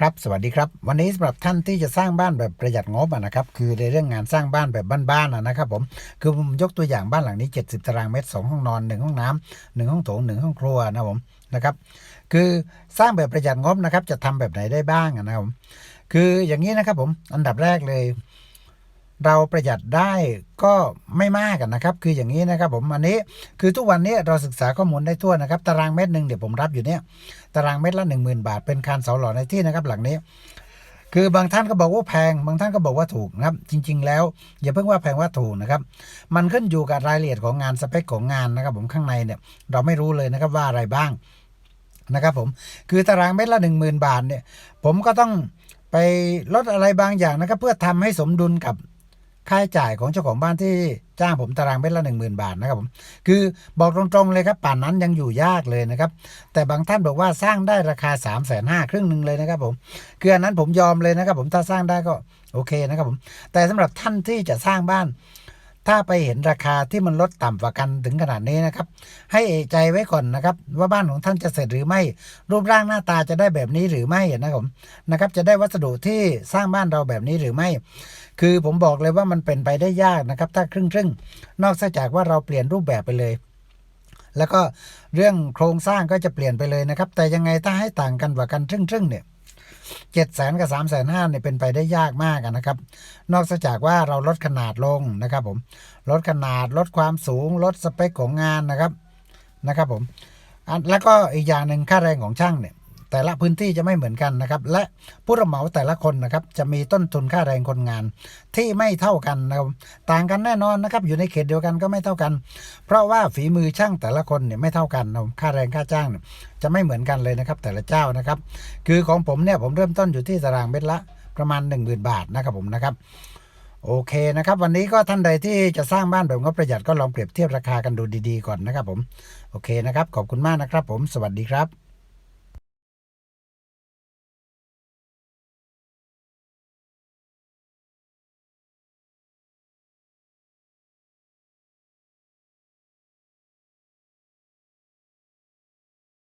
ครับสวัสดีครับ วันนี้สำหรับท่านที่จะสร้างบ้านแบบประหยัดงบะนะครับคือในเรื่องงานสร้างบ้านแบบบ้านๆอะนะครับผมคือผมยกตัวอย่างบ้านหลังนี้ 70 ตารางเมตร 2 ห้องนอน 1 ห้องน้ำหนึ่งห้องโถงหนึ่งห้องครัวนะผมนะครับคือสร้างแบบประหยัดงบนะครับจะทำแบบไหนได้บ้างอะนะครับผมคืออย่างนี้นะครับผมอันดับแรกเลย เราประหยัดได้ก็ไม่มากนะครับ คืออย่างนี้นะครับผมอันนี้คือทุกวันนี้เราศึกษาข้อมูลได้ทั่วนะครับ ตารางเมตรหนึ่งเดี๋ยวผมรับอยู่เนี่ยตารางเมตรละหนึ่งหมื่นบาท เป็นคานเสาหล่อในที่นะครับ หลังนี้ คือบางท่านก็บอกว่าแพง บางท่านก็บอกว่าถูกนะครับ จริง ๆ แล้ว อย่าเพิ่งว่าแพงว่าถูกนะครับ มันขึ้นอยู่กับรายละเอียดของงานสเปคของงานนะครับ ผมข้างในเนี่ยเราไม่รู้เลยนะครับว่าอะไรบ้างนะครับผมคือตารางเมตรละหนึ่งหมื่นบาทเนี่ยผมก็ต้องไปลดอะไรบางอย่างนะครับ เพื่อทำให้สมดุลกับ ค่าใช้จ่ายของเจ้าของบ้านที่จ้างผมตารางเมตรละหนึ่งหมื่นบาทนะครับผมคือบอกตรงๆเลยครับป่านนั้นยังอยู่ยากเลยนะครับ แต่บางท่านบอกว่าสร้างได้ราคา3ามแสนห้าครึ่งหนึ่งเลยนะครับผมคืออันนั้นผมยอมเลยนะครับผมถ้าสร้างได้ก็โอเคนะครับผมแต่สำหรับท่านที่จะสร้างบ้าน ถ้าไปเห็นราคาที่มันลดต่ำกว่ากันถึงขนาดนี้นะครับ ให้เอะใจไว้ก่อนนะครับ ว่าบ้านของท่านจะเสร็จหรือไม่ รูปร่างหน้าตาจะได้แบบนี้หรือไม่นะครับผมนะครับ จะได้วัสดุที่สร้างบ้านเราแบบนี้หรือไม่ คือผมบอกเลยว่ามันเป็นไปได้ยากนะครับ ถ้าครึ่งครึ่งนอกจากว่าเราเปลี่ยนรูปแบบไปเลยแล้วก็เรื่องโครงสร้างก็จะเปลี่ยนไปเลยนะครับ แต่ยังไงถ้าให้ต่างกันกว่ากันครึ่งครึ่งๆเนี่ย เจ็ดแสนกับสามแสนห้าเนี่ยเป็นไปได้ยากมากนะครับ นอกจากว่าเราลดขนาดลงนะครับผมลดขนาดลดความสูง ลดสเปคของงานนะครับนะครับผมแล้วก็อีกอย่างหนึ่งค่าแรงของช่างเนี่ย แต่ละพื้นที่จะไม่เหมือนกันนะครับ และผู้รับเหมาแต่ละคนนะครับจะมีต้นทุนค่าแรงคนงาน ที่ไม่เท่ากันนะครับต่างกันแน่นอนนะครับอยู่ในเขตเดียวกันก็ไม่เท่ากัน เพราะว่าฝีมือช่างแต่ละคนเนี่ยไม่เท่ากันนะค่าแรงค่าจ้างเนี่ยจะไม่เหมือนกันเลยนะครับแต่ละเจ้านะครับ คือของผมเนี่ยผมเริ่มต้นอยู่ที่ตารางเมตรละประมาณ 1 0,000 บาทนะครับผมนะครับโอเคนะครับ วันนี้ก็ท่านใดที่จะสร้างบ้านแบบงบประหยัดก็ลองเปรียบเทียบราคากันดูดีๆก่อนนะครับผม โอเคนะครับ ขอบคุณมากนะครับผม สวัสดีครับ